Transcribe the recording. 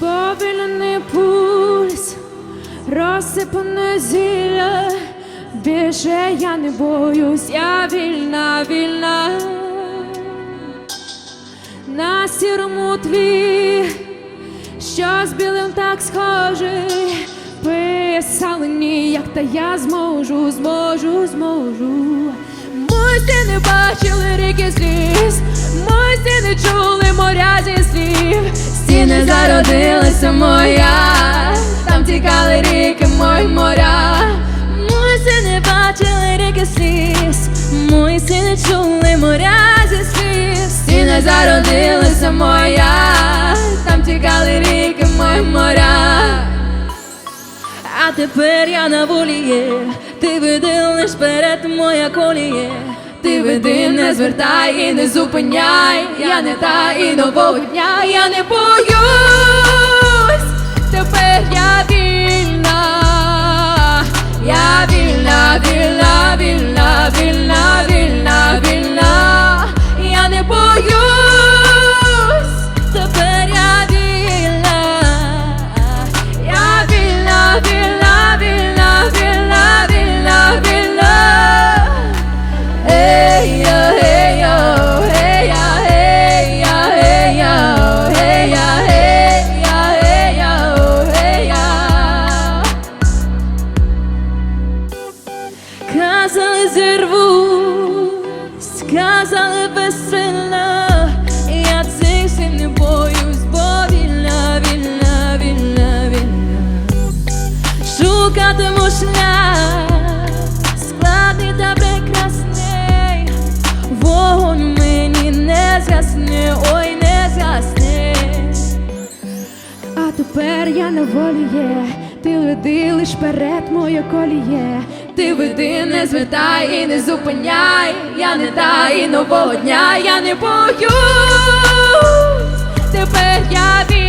повільний пульс, розсипане зілля. Більше я не боюсь, я вільна, вільна. На сірому тлі, що з білим так схожий. Писали ніяк, та я зможу, зможу, зможу. Мої стіни бачили Стіни зародилися моя, там тікали ріки, мої моря. Мої стіни бачили ріки сліз, мої стіни чули моря зі слів. Стіни зародилися моя, там тікали ріки, мої моря. А тепер я на волі є, ти лиш перед моя коліє. Ти веди, не звертай і не зупиняй. Я не та і нового дня, я не боюсь. Казали зірвусь, казали безсильна, я цих всім не боюсь, бо вільна, вільна, вільна, вільна. Шукатиму шлях, складний та прекрасний, вогонь мені не згасне, ой, не згасне. А тепер я на волі є, ти веди лиш перед моє коліє ти веди, не звертай і не зупиняй, я не дай нового дня, я не боюсь, тепер я вірю